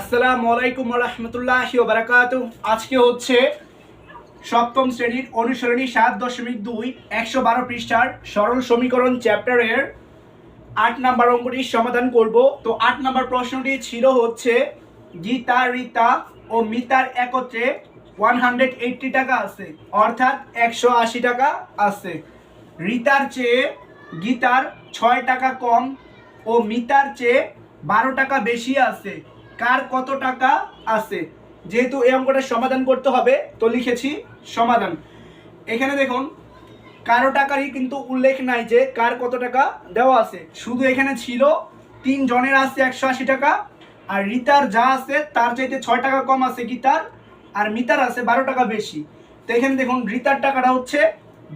আসসালামু আলাইকুম রহমতুল্লাহ বারাকাতু আজকে হচ্ছে সপ্তম শ্রেণির অনুসরণী সাত দশমিক দুই, একশো বারো পৃষ্ঠার সরল সমীকরণ চ্যাপ্টারের আট নাম্বার অঙ্কটির সমাধান করব। তো আট নাম্বার প্রশ্নটি ছিল হচ্ছে, গীতা, রীতা ও মিতার একত্রে ওয়ান হান্ড্রেড এইটটি টাকা আছে, অর্থাৎ একশো আশি টাকা আছে। রীতার চেয়ে গীতার ছয় টাকা কম ও মিতার চেয়ে বারো টাকা বেশি আছে। কার কত টাকা আছে? যেহেতু এই অঙ্কটা সমাধান করতে হবে, তো লিখেছি সমাধান। এখানে দেখুন, কারও টাকারই কিন্তু উল্লেখ নাই যে কার কত টাকা দেওয়া আছে। শুধু এখানে ছিল তিন জনের আছে একশো আশি টাকা, আর রিতার যা আছে তার চাইতে ছয় টাকা কম আছে গীতার আর মিতার আছে বারো টাকা বেশি। তো এখানে দেখুন, রিতার টাকাটা হচ্ছে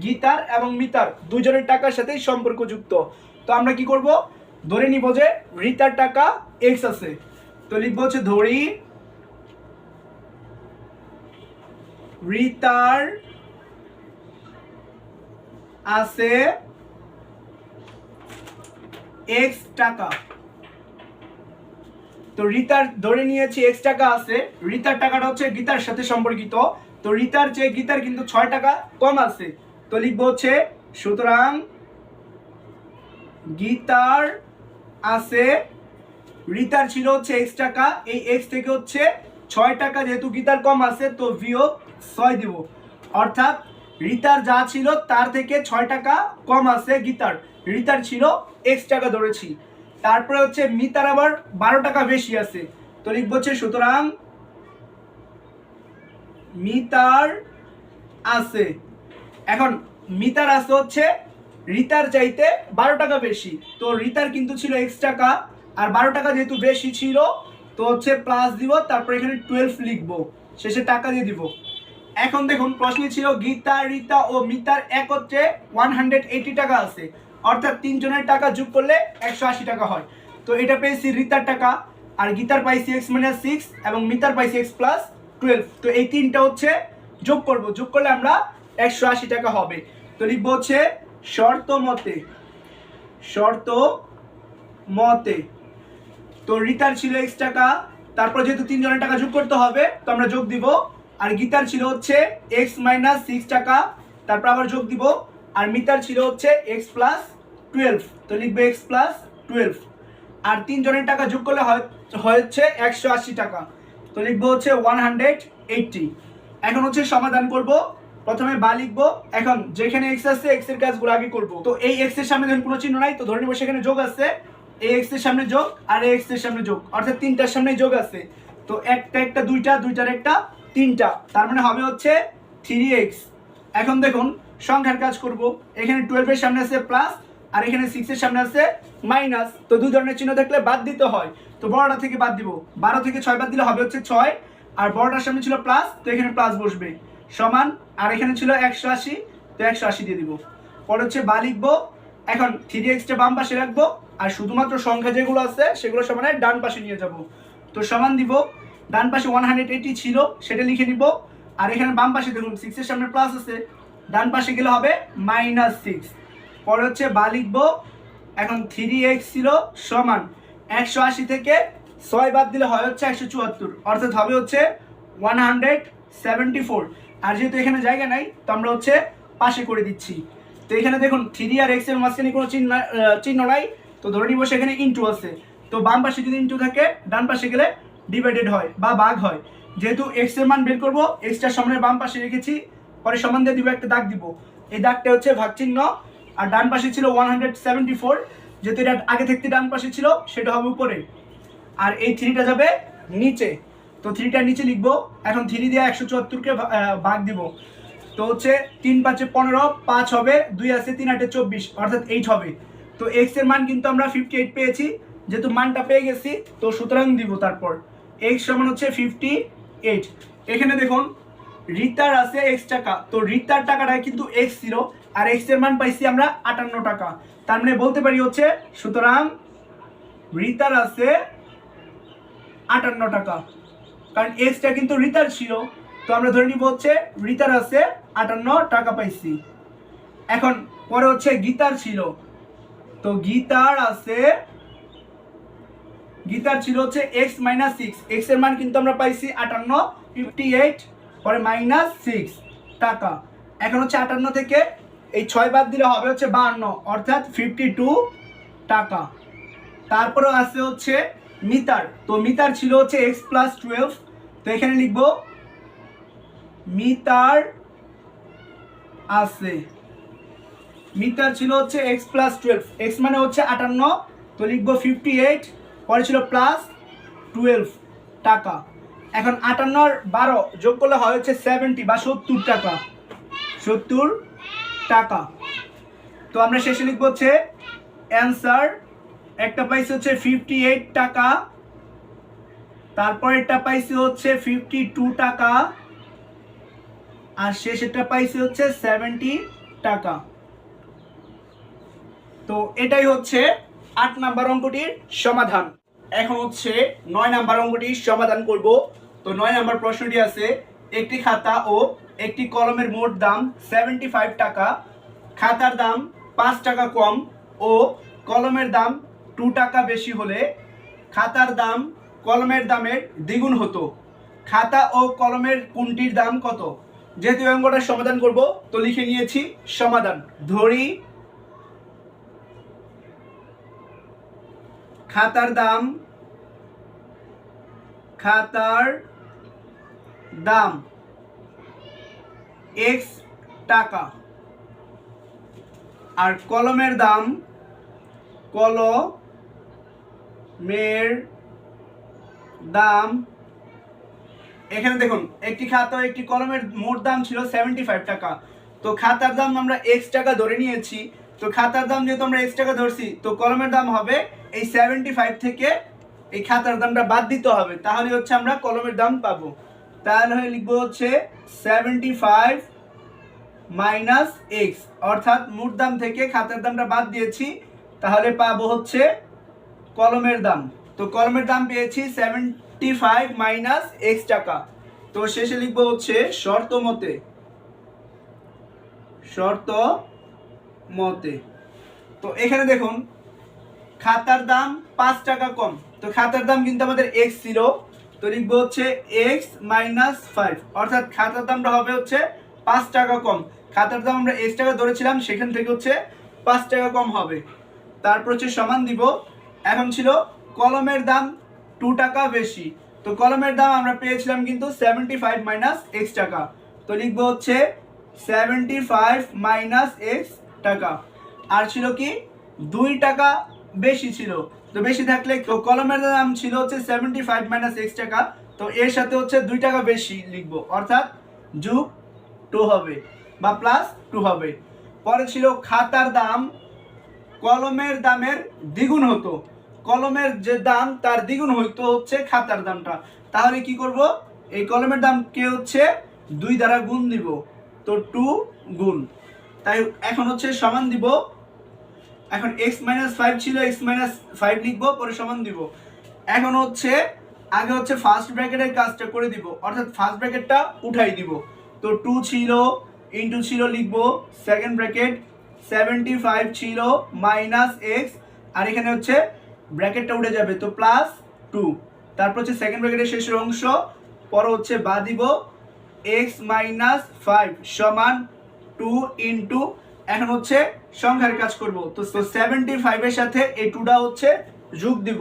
গীতার এবং মিতার। দুজনের টাকার সাথেই সম্পর্কযুক্ত। তো আমরা কি করব? ধরে নিব যে রিতার টাকা এক্স আছে। তো লিখব হচ্ছে ধরি রিতার আছে এক্স টাকা। তো রিতার ধরে নিয়েছি এক্স টাকা আছে। রিতার টাকাটা হচ্ছে গীতার সাথে সম্পর্কিত। তো রিতার চেয়ে গীতার কিন্তু ছয় টাকা কম আছে। তো লিখব হচ্ছে, সুতরাং গীতার আছে রিতার ছিল হচ্ছে এক্স টাকা। এই এক্স থেকে হচ্ছে ছয় টাকা যেহেতু গীতার কম আছে, তো বিয়োগ ছয় দিব। অর্থাৎ রিতার যা ছিল তার থেকে ছয় টাকা কম আছে গীতার। রিতার ছিল এক্স টাকা ধরেছি। তারপরে হচ্ছে মিতার আবার বারো টাকা বেশি আছে। তো লিখব হচ্ছে, সুতরাং মিতার আছে। এখন মিতার আছে হচ্ছে রিতার চাইতে বারো টাকা বেশি। তো রিতার কিন্তু ছিল এক্স টাকা। আর বারো টাকা যেহেতু বেশি ছিল, তো হচ্ছে প্লাস দিব, তারপর এখানে টুয়েলভ লিখব। শেষে টাকা দিয়ে দিব। এখন দেখুন, প্রশ্নে ছিল গীতা, রিতা ও মিতার একত্রে ওয়ান হান্ড্রেড এইটি টাকা আছে। অর্থাৎ তিনজনের টাকা যোগ করলে একশো আশি টাকা হয়। তো এটা পেয়েছি রিতার টাকা, আর গীতার পাইছি এক্স মাইনাস সিক্স এবং মিতার পাইছি এক্স প্লাস টুয়েলভ তো এই তিনটা হচ্ছে যোগ করব। যোগ করলে আমরা একশো আশি টাকা হবে। তো লিখব হচ্ছে শর্ত মতে শর্ত মতে তো রিতার ছিল এক্স টাকা, তারপর যেহেতু তিনজনের টাকা যোগ করতে হবে, তো আমরা যোগ দিব। আর গীতার ছিল হচ্ছে এক্স মাইনাস সিক্স টাকা, তারপর আবার যোগ দিব। আর মিতার ছিল হচ্ছে এক্স প্লাস টুয়েলভ তো লিখবে এক্স প্লাস টুয়েলভ আর তিনজনের টাকা যোগ করলে হচ্ছে একশো আশি টাকা, তো লিখব হচ্ছে ওয়ান হান্ড্রেড এইটটি এখন হচ্ছে সমাধান করব, প্রথমে বা লিখব। এখন যেখানে এক্স আছে এক্সের কাজগুলো আগে করব। তো এই এক্সের সামনে যখন কোনো চিহ্ন নাই, তো ধরে নিব সেখানে যোগ আছে। এই এক্সের সামনে যোগ আর এক্সের সামনে যোগ। অর্থাৎ তিনটার সামনে যোগ আছে। তো একটা একটা দুইটা, দুইটার একটা তিনটা। তার মানে হবে হচ্ছে থ্রি এক্স এখন দেখুন, সংখ্যার কাজ করব। এখানে টুয়েলভের সামনে আছে প্লাস আর এখানে সিক্সের সামনে আছে মাইনাস তো দুই ধরনের চিহ্ন থাকলে বাদ দিতে হয়। তো বড়টা থেকে বাদ দিব। বারো থেকে ছয় বাদ দিলে হবে হচ্ছে ছয়। আর বড়টার সামনে ছিল প্লাস তো এখানে প্লাস বসবে। সমান, আর এখানে ছিল একশো আশি, তো একশো আশি দিয়ে দিব। পরে হচ্ছে বা লিখব। এখন থ্রি এক্সটা বাম পাশে রাখব। আর শুধুমাত্র সংখ্যা যেগুলো আছে, সেগুলো সমানে ডান পাশে নিয়ে যাব। তো সমান দিব, ডান পাশে ওয়ান হান্ড্রেড ছিল, সেটা লিখে নিব। আর এখানে বাম পাশে দেখুন সিক্সের সামনে প্লাস আছে, ডান পাশে গেলে হবে মাইনাস সিক্স পরে হচ্ছে বা লিখব, এখন থ্রি এক্স ছিল সমান একশো আশি থেকে ছয় বাদ দিলে হয় হচ্ছে একশো চুয়াত্তর। অর্থাৎ হবে হচ্ছে ওয়ান হান্ড্রেড সেভেন্টি ফোর আর যেহেতু এখানে জায়গা নাই, তো আমরা হচ্ছে পাশে করে দিচ্ছি। তো এখানে দেখুন থ্রি আর এক্সের মাঝখানে কোনো চিহ্ন চিহ্ন নাই। তো ধরে নিব সেখানে ইন্টু আছে। তো বাম পাশে যদি ইন্টু থাকে, ডান পাশে গেলে ডিভাইডেড হয় বা ভাগ হয়। যেহেতু এক্সের মান বের করব এক্সটার সামনে বাম পাশে রেখেছি পরে সমান দিয়ে দিব একটা দাগ দিব। এই দাগটা হচ্ছে ভাগ চিহ্ন আর ডান পাশে ছিল ওয়ান হান্ড্রেড সেভেন্টি ফোর যেহেতু এটা আগে থাকতে ডান পাশে ছিল, সেটা হবে উপরে। আর এই থ্রিটা যাবে নিচে। তো থ্রিটার নিচে লিখব, এখন থ্রি দিয়ে একশো চুয়াত্তরকে ভাগ দিব। তো হচ্ছে তিন পাঁচে পনেরো, পাঁচ হবে, দুই আছে তিন আটে চব্বিশ, অর্থাৎ এইট হবে। তো এক্সের মান কিন্তু আমরা ফিফটি এইট পেয়েছি, যেহেতু মানটা পেয়ে গেছি, তো সুতরাং দিব তারপর। এক্স সমান হচ্ছে ফিফটি এইট এখানে দেখুন, রিতার আছে এক্স টাকা। তো রিতার টাকাটা কিন্তু এক্স ছিল, আর এক্সের মান পাইছি আমরা আটান্ন টাকা। তার মানে বলতে পারি হচ্ছে, সুতরাং রিতার আছে আটান্ন টাকা। কারণ এক্সটা কিন্তু রিতার ছিল। তো আমরা ধরে নিব হচ্ছে, রিতার আছে আটান্ন টাকা পাইছি। এখন পরে হচ্ছে গীতার ছিল। তো গীতার আছে, গীতার ছিল হচ্ছে এক্স মাইনাস সিক্স এক্সের মান কিন্তু আমরা পাইছি আটান্ন ফিফটি এইট পরে মাইনাস সিক্স টাকা। এখন হচ্ছে আটান্ন থেকে এই ছয় বাদ দিলে হবে হচ্ছে বাহান্ন, অর্থাৎ ফিফটি টু টাকা। তারপরেও আছে হচ্ছে মিতার। তো মিতার ছিল হচ্ছে এক্স প্লাস টুয়েলভ তো এখানে লিখব, মিতার আছে। মিটার ছিল হচ্ছে এক্স প্লাস টুয়েলভ এক্স মানে হচ্ছে আটান্ন, তো লিখব ফিফটি এইট পরে ছিল প্লাস টুয়েলভ টাকা। এখন আটান্নর বারো যোগ করলে হয় হচ্ছে সেভেন্টি বা সত্তর টাকা। সত্তর টাকা। তো আমরা শেষে লিখব হচ্ছে অ্যান্সার একটা পাইছি হচ্ছে ফিফটি এইট টাকা। তারপরেরটা পাইছি হচ্ছে ফিফটি টু টাকা। আর শেষেরটা পাইছি হচ্ছে সেভেন্টি টাকা। তো এটাই হচ্ছে আট নাম্বার অঙ্কটির সমাধান। এখন হচ্ছে নয় নাম্বার অঙ্কটির সমাধান করব। তো নয় নাম্বার প্রশ্নটি আছে, একটি খাতা ও একটি কলমের মোট দাম সেভেন্টি ফাইভ টাকা, খাতার দাম পাঁচ টাকা কম ও কলমের দাম টু টাকা বেশি হলে খাতার দাম কলমের দামের দ্বিগুণ হতো। খাতা ও কলমের কোনটির দাম কত? যেহেতু এই অঙ্কটার সমাধান করব, তো লিখে নিয়েছি সমাধান। ধরি খাতার দাম? খাতার দাম? এক্স টাকা। আর কলমের দাম? কলমের দাম? এখানে দেখুন, একটি খাতা একটি কলমের মোট দাম ছিল সেভেন্টি ফাইভ টাকা। তো খাতার দাম আমরা এক্স টাকা ধরে নিয়েছি। তো খাতার দাম যেহেতু আমরা এক্স টাকা ধরছি, তো কলমের দাম হবে এই সেভেন্টি ফাইভ থেকে এই খাতার দামটা বাদ দিতে হবে। তাহলে হচ্ছে আমরা কলমের দাম পাবো। তাহলে লিখব হচ্ছে সেভেন্টি ফাইভ মাইনাস এক্স অর্থাৎ মোট দাম থেকে খাতার দামটা বাদ দিয়েছি। তাহলে পাবো হচ্ছে কলমের দাম। তো কলমের দাম পেয়েছি সেভেন্টি ফাইভ মাইনাস এক্স টাকা। তো শেষে লিখব হচ্ছে শর্ত মতে, শর্ত মতে। তো এখানে দেখুন, খাতার দাম পাঁচ টাকা কম। তো খাতার দাম কিন্তু আমাদের এক্স ছিল। তো লিখব হচ্ছে এক্স মাইনাস ফাইভ অর্থাৎ খাতার দামটা হবে হচ্ছে পাঁচ টাকা কম। খাতার দাম আমরা এক্স টাকা ধরেছিলাম, সেখান থেকে হচ্ছে পাঁচ টাকা কম হবে। তারপর হচ্ছে সমান দিব। এখন ছিল কলমের দাম টু টাকা বেশি। তো কলমের দাম আমরা পেয়েছিলাম কিন্তু সেভেন্টি ফাইভ মাইনাস এক্স টাকা। তো লিখব হচ্ছে সেভেন্টি ফাইভ মাইনাস এক্স টাকা। আর ছিল কি? দুই টাকা বেশি ছিল। তো বেশি থাকলে কলমের দাম ছিল হচ্ছে সেভেন্টি ফাইভ মাইনাস এক্স টাকা। তো এর সাথে হচ্ছে দুই টাকা বেশি লিখব। অর্থাৎ যুগ টু হবে বা প্লাস টু হবে। পরে ছিল খাতার দাম। কলমের দামের দ্বিগুণ হতো। কলমের যে দাম, তার দ্বিগুণ হইতো হচ্ছে খাতার দামটা। তাহলে কি করব? এই কলমের দামকে হচ্ছে দুই দ্বারা গুণ দিব। তো টু গুণ। তাই এখন হচ্ছে সমান দিব। এখন এক্স মাইনাস ফাইভ ছিল এক্স মাইনাস ফাইভ লিখব, পরে সমান দিব। এখন হচ্ছে, আগে হচ্ছে ফার্স্ট ব্র্যাকেটের কাজটা করে দিব। অর্থাৎ ফার্স্ট ব্র্যাকেটটা উঠাই দিব। তো টু ছিল ইন্টু ছিল লিখব সেকেন্ড ব্র্যাকেট সেভেন্টি ফাইভ ছিল মাইনাস এক্স আর এখানে হচ্ছে ব্র্যাকেটটা উঠে যাবে, তো প্লাস টু তারপর হচ্ছে সেকেন্ড ব্র্যাকেটের শেষের অংশ, পর হচ্ছে বা দিব এক্স মাইনাস ফাইভ সমান টু ইন্টু এখন হচ্ছে সংখ্যার কাজ করব। তো সেভেন্টি ফাইভের সাথে এই টুটা হচ্ছে যোগ দিব।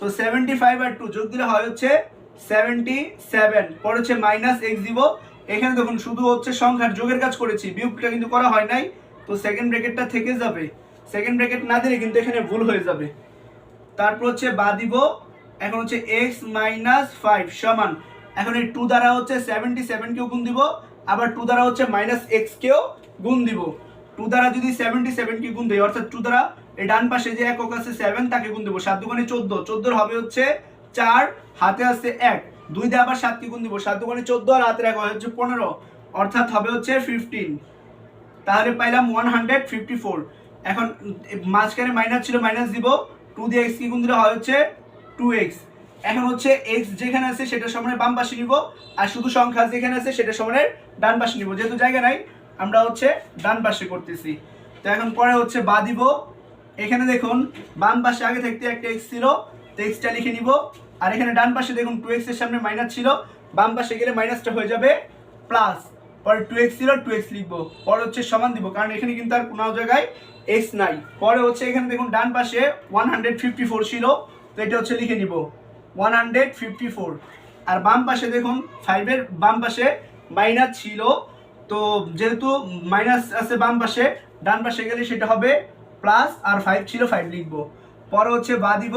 তো সেভেন্টি ফাইভ আর টু যোগ দিলে হয় হচ্ছে সেভেন্টি সেভেন পর হচ্ছে মাইনাস এক্স দিব। এখানে দেখুন শুধু হচ্ছে সংখ্যার যোগের কাজ করেছি, বিয়োগটা কিন্তু করা হয় নাই। তো সেকেন্ড ব্র্যাকেটটা থেকে যাবে। সেকেন্ড ব্র্যাকেট না দিলে কিন্তু এখানে ভুল হয়ে যাবে। তারপর হচ্ছে বা দিব, এখন হচ্ছে এক্স মাইনাস ফাইভ সমান। এখন এই টু দ্বারা হচ্ছে সেভেন্টি সেভেনকেও গুণ দিব। আবার টু দ্বারা হচ্ছে মাইনাস এক্সকেও গুণ দিব। টু দ্বারা যদি সেভেন্টি সেভেনকে গুণ দেয় অর্থাৎ টু দ্বারা এই ডান পাশে যে একক আছে সেভেন তাকে গুণ দেবো। সাত দুগুণে চোদ্দ, চোদ্দোর হবে হচ্ছে চার, হাতে আছে এক। দুই দিয়ে আবার সাতকে গুণ দিব। সাত দুগুণে চোদ্দ আর হাতের এক হচ্ছে পনেরো, অর্থাৎ হবে হচ্ছে ফিফটিন তাহলে পাইলাম ওয়ান হান্ড্রেড ফিফটি ফোর এখন মাঝখানে মাইনাস ছিল মাইনাস দিব। টু দিয়ে এক্স কি গুণ দিলে হয় হচ্ছে টু এক্স এখন হচ্ছে এক্স যেখানে আছে সেটা সমানের বাম পাশে নিব, আর শুধু সংখ্যা যেখানে আছে সেটা সমানের ডান পাশে নিব। যেহেতু জায়গা নাই, আমরা হচ্ছে ডান পাশে করতেছি। তো এখন পরে হচ্ছে বা দিব। এখানে দেখুন, বাম পাশে আগে থাকতে একটা এক্স ছিল, তো এক্সটা লিখে নিব। আর এখানে ডান পাশে দেখুন টু এক্সের সামনে মাইনাস ছিল, বাম পাশে গেলে মাইনাসটা হয়ে যাবে প্লাস পরে টু এক্স ছিল টু এক্স লিখব। পরে হচ্ছে সমান দিব, কারণ এখানে কিন্তু আর কোনো জায়গায় এক্স নাই। পরে হচ্ছে এখানে দেখুন, ডান পাশে ওয়ান হান্ড্রেড ফিফটি ফোর ছিল, তো এটা হচ্ছে লিখে নিব। ওয়ান হান্ড্রেড ফিফটি ফোর আর বাম পাশে দেখুন ফাইভের বাম পাশে মাইনাস ছিল। তো যেহেতু মাইনাস আছে বাম পাশে, ডান পাশে গেলে সেটা হবে প্লাস আর ফাইভ ছিল ফাইভ লিখব। পরে হচ্ছে বা দিব।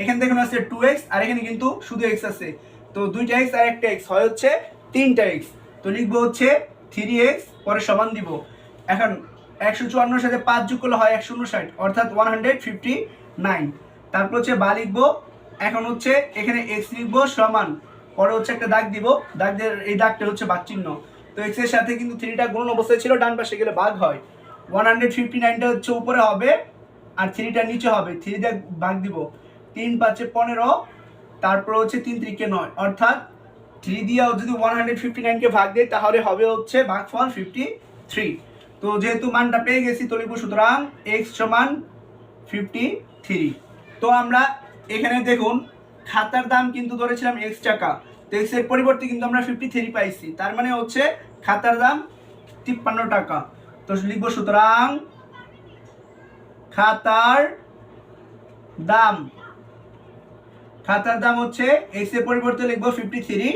এখানে দেখুন আছে টু এক্স আর এখানে কিন্তু শুধু এক্স আছে। তো দুইটা এক্স আর একটা এক্স হয় হচ্ছে তিনটা এক্স তো লিখব হচ্ছে থ্রি এক্স পরে সমান দিব। এখন একশো চুয়ান্নর সাথে পাঁচ যোগ করলে হয় একশো উনষাট, অর্থাৎ ওয়ান হান্ড্রেড ফিফটি নাইন তারপর হচ্ছে বা লিখব এখন হচ্ছে এখানে এক্স লিখব সমান, পরে হচ্ছে একটা দাগ দিব দাগ দিয়ে এই দাগটা হচ্ছে বাক চিহ্ন। তো এক্সের সাথে কিন্তু থ্রিটা গুণ অবস্থায় ছিল, ডান পাশে গেলে ভাগ হয়। ওয়ান হান্ড্রেড ফিফটি নাইনটা হচ্ছে উপরে হবে, আর থ্রিটা নিচে হবে থ্রি দিয়ে ভাগ দিব। তিন পাঁচে পনেরো, তারপর হচ্ছে তিন ত্রিকে নয়। অর্থাৎ থ্রি দিয়েও যদি ওয়ান হান্ড্রেড ফিফটি নাইনকে ভাগ দেয় তাহলে হবে হচ্ছে বাঘ ভাগফল ফিফটি থ্রি তো যেহেতু মানটা পেয়ে গেছি, তো সুতরাং এক্স সমান ফিফটি থ্রি তো আমরা এখানে দেখুন, খাতার দাম কিন্তু ধরেছিলাম এক্স টাকা। তো এক্সের পরিবর্তে কিন্তু আমরা ফিফটি থ্রি পাইছি। তার মানে হচ্ছে খাতার দাম তিপ্পান্ন টাকা। তো লিখব সুতরাং খাতার দাম। খাতার দাম হচ্ছে এক্সের পরিবর্তে লিখব ফিফটি থ্রি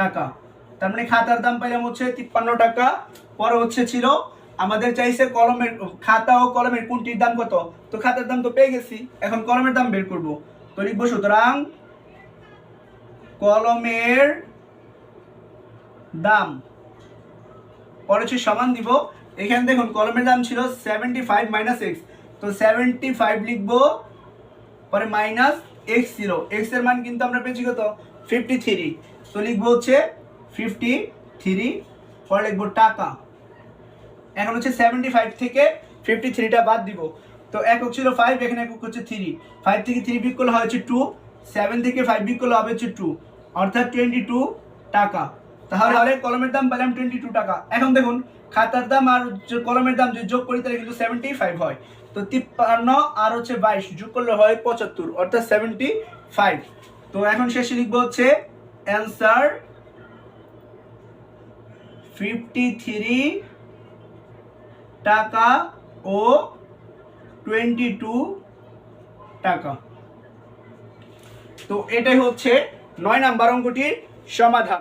টাকা। তার মানে খাতার দাম পাইলাম হচ্ছে তিপ্পান্ন টাকা। পরে হচ্ছে ছিল আমাদের চাইছে কলমের, খাতা ও কলমের কোনটির দাম কত? তো খাতার দাম তো পেয়ে গেছি। এখন কলমের দাম বের করব। তো লিখব সুতরাং কলমের দাম। পরে হচ্ছে সমান দিব। এখানে দেখুন, কলমের দাম ছিল সেভেন্টি ফাইভ মাইনাস এক্স তো সেভেন্টি ফাইভ লিখব, পরে মাইনাস এক্স জিরো এক্সের মান কিন্তু আমরা পেয়েছি কত? ফিফটি থ্রি তো লিখব হচ্ছে ফিফটি থ্রি পরে লিখব টাকা। এখন হচ্ছে সেভেন্টি ফাইভ থেকে ফিফটি থ্রিটা বাদ দিব। তো একক ছিল ফাইভ এখানে একক হচ্ছে থ্রি ফাইভ থেকে থ্রি বিক করলে হচ্ছে টু সেভেন থেকে ফাইভ বিক করলে হবে হচ্ছে টু অর্থাৎ টোয়েন্টি টু টাকা। তাহলে হলে কলমের দাম পেলাম টোয়েন্টি টু টাকা। এখন দেখুন, খাতার দাম আর কলমের দাম যদি যোগ করি, তাহলে কিন্তু সেভেন্টি ফাইভ হয়। তো তিপ্পান্ন আর হচ্ছে বাইশ যোগ করলে হয় পঁচাত্তর, অর্থাৎ সেভেন্টি ফাইভ তো এখন শেষে লিখব হচ্ছে অ্যান্সার ফিফটি থ্রি টাকা ও টোয়েন্টি টু টাকা। তো এটাই হচ্ছে নয় নাম্বার অঙ্কটির সমাধান।